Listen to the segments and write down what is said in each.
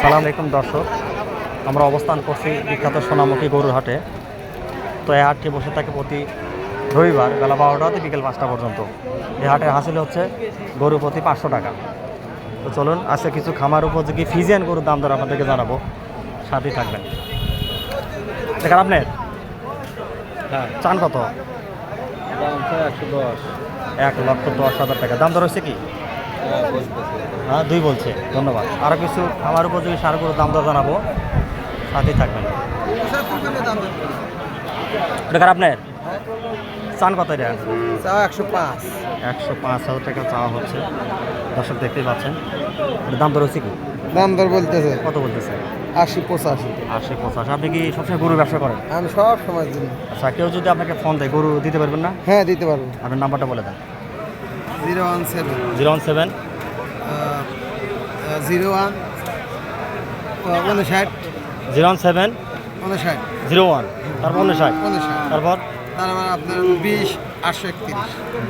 আসসালামু আলাইকুম দর্শক। আমরা অবস্থান করছি বিখ্যাত সোনামুখী গরুর হাটে তো এই হাটটি বসে থাকে প্রতি রবিবার বেলা বারোটা থেকে বিকেল পাঁচটা পর্যন্ত। এই হাটের হাসিল হচ্ছে গরু প্রতি পাঁচশো টাকা। তো চলুন আজকে কিছু খামার উপযোগী ফিজিয়ান গরুর দাম দর আপনাদেরকে জানাব। সাথেই থাকবেন। দেখেন আপনার। হ্যাঁ। চান কত? এক লক্ষ দশ হাজার টাকা। দাম দর হচ্ছে কি? হ্যাঁ দুই বলছে। ধন্যবাদ। আরও কিছু খামার উপযোগী সারগুলোর দাম দর জানাব সাথেই থাকবেন। এটা আপনার? চান কত এটা? একশো পাঁচ। একশো পাঁচ হাজার টাকা চাওয়া হচ্ছে। দর্শক দেখতেই পাচ্ছেন। দাম দর হচ্ছে কি? দাম দর বলতেছে। কত বলতেছে? আশি পঁচাশি। আশি পঁচাশি। আপনি কি সবসময় গরু ব্যবসা করেন? আমি সব সময় আচ্ছা কেউ যদি আপনাকে ফোন দেয় গরু দিতে পারবেন না? হ্যাঁ দিতে পারব। আপনার নাম্বারটা বলে দেন। Zero one seven zero one seven zero one উনষাট জিরো ওয়ান সেভেন উনষাট জিরো ওয়ান তারপর উনষাট উনষাট তারপর? তারপর আপনার বিশ আটশো একত্রিশ।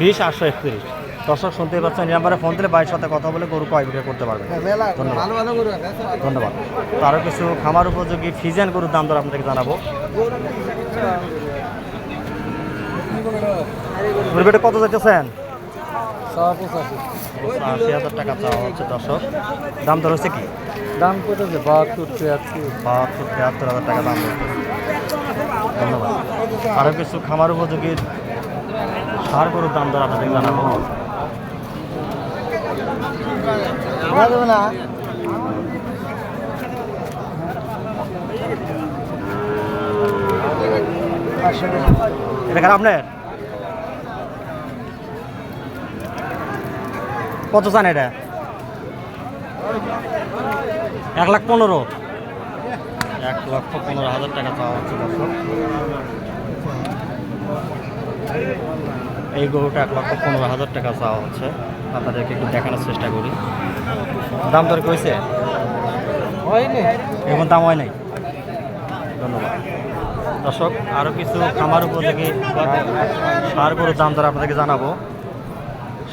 বিশ আটশো একত্রিশ। দর্শক শুনতে পাচ্ছেন এই নাম্বারে ফোন দিলে বাড়ির সাথে কথা বলে গরু কয় বিক্রি করতে পারবেন। হ্যাঁ ধন্যবাদ। ধন্যবাদ। আরও কিছু খামার উপযোগী ফিজিয়ান গরুর দাম দর আপনাদেরকে জানাব। কত যাইতেছেন? আশি হাজার টাকা চাওয়া হচ্ছে দর্শক। দাম হচ্ছে কি? দাম কত বাহাত্তর তিয়াত্তর বাহাত্তর তিয়াত্তর হাজার টাকা দাম ধন্যবাদ। আরও কিছু খামার উপযোগী সার গরুর দাম দর আপনাদেরকে জানাব। না। এটা কার আপনার? কত চান এটা? এক লাখ পনেরো। এক লক্ষ পনেরো হাজার টাকা চাওয়া হচ্ছে দর্শক। এই গরুটা এক লক্ষ পনেরো হাজার টাকা চাওয়া হচ্ছে। আপনাদেরকে একটু দেখানোর চেষ্টা করি। দাম দর কইছে? এখন দাম হয় নাই? ধন্যবাদ। দর্শক আরও কিছু খামার উপযোগী সার গরুর দাম দর আপনাদেরকে জানাব।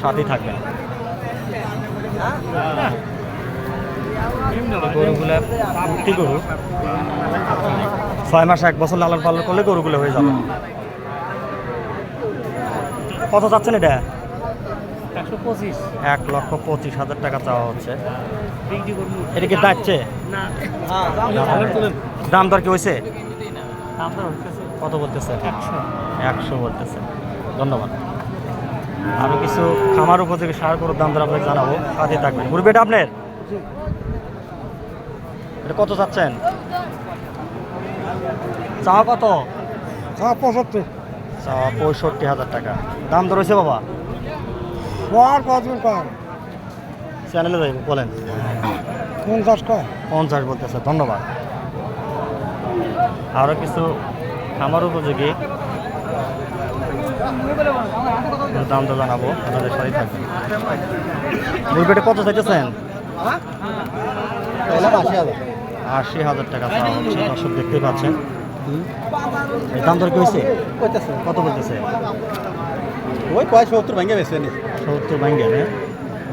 সাথেই থাকবেন। গরুগুলো গরু? ছয় মাস এক বছর লালন পালন করলে গরুগুলো হয়ে যাবে। কত চাচ্ছেন এটা? এক লক্ষ পঁচিশ হাজার টাকা চাওয়া হচ্ছে। এটা কি দাচ্ছে দাম দর কি হয়েছে? কত বলতেছে? একশো বলতেছে। ধন্যবাদ। আরও কিছু খামার উপযোগী সার গরুর দাম দর আপনাকে জানাব। সাথে থাকবেন। মুরগি এটা আপনার? এটা কত চাচ্ছেন? চা কত? চা পঁচাত্তর চাওয়া পঁয়ষট্টি হাজার টাকা। দাম দর হয়েছে বাবা? আর পাঁচজন কম চ্যানেলে যাই বলেন। পঞ্চাশ কম পঞ্চাশ বলতেছে ধন্যবাদ। আরও কিছু খামার উপযোগী দাম তো জানাব আপনাদের সাথে থাকবেন মুরগিটা কত চাইতেছেন? আশি হাজার টাকা হচ্ছে, দর্শক দেখতে পাচ্ছেন। দাম দর কি হয়েছে? কত বলতেছে? ওই কয় সত্তর ভেঙে বেশি নি সত্তর ভাঙ্গে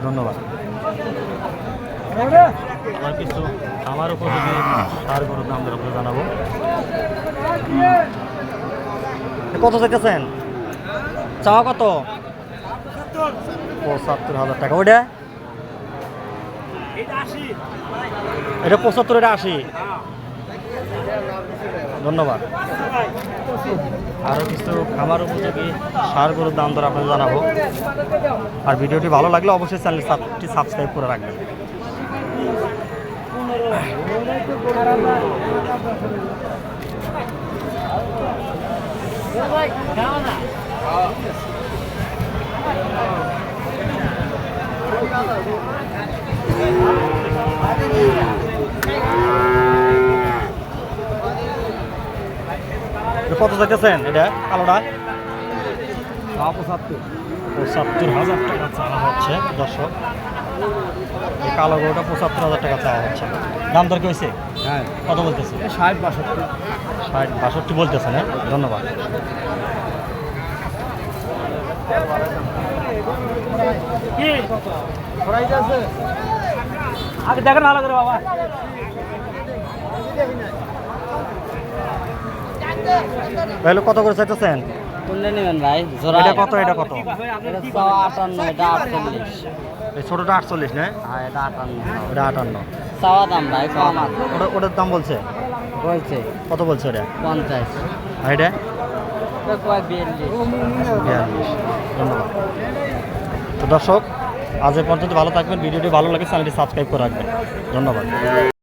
ধন্যবাদ। আবার কিছু আমার উপযোগী সার গরুর দাম দর জানাব। কত চাইতেছেন? চাওয়া কত? পঁচাত্তর হাজার টাকা। ওইটা? এটা পঁচাত্তর, এটা আশি। ধন্যবাদ। আরও কিছু খামার উপযোগী সার গরুর দাম দর আপনাদের জানাব। আর ভিডিওটি ভালো লাগলে অবশ্যই চ্যানেলটি সাবস্ক্রাইব করে রাখবেন। এটা কত চাইতেছেন? এটা কালোটা? পঁচাত্তর পঁচাত্তর হাজার টাকা চাওয়া হচ্ছে দর্শক। কালো গরুটা পঁচাত্তর হাজার টাকা চাওয়া হচ্ছে। দাম দর কি হয়েছে? হ্যাঁ। কত বলতেছে? ষাট বাষট্টি। ষাট বাষট্টি বলতেছেন হ্যাঁ? ধন্যবাদ। আগে দেখেন ভালো করে বাবা। তাহলে কত করে চাইতেছেন? কোনটা নেবেন ভাই? জোড়া এটা কত এটা কত? এটা চাওয়া আটান্ন এটা আটচল্লিশ। এই ছোটোটা আটচল্লিশ না? হ্যাঁ এটা আটান্ন। ওটা আটান্ন। চাওয়া দাম ভাই কম ওটা ওটার দাম বলছে? বলছে। কত বলছে ওটা? পঞ্চাশ। আর এটা? এটা বিয়াল্লিশ? ধন্যবাদ। তো দর্শক আজ পর্যন্ত ভালো থাকবেন। ভিডিওটি ভালো লাগে চ্যানেলটি সাবস্ক্রাইব করে রাখবেন। ধন্যবাদ।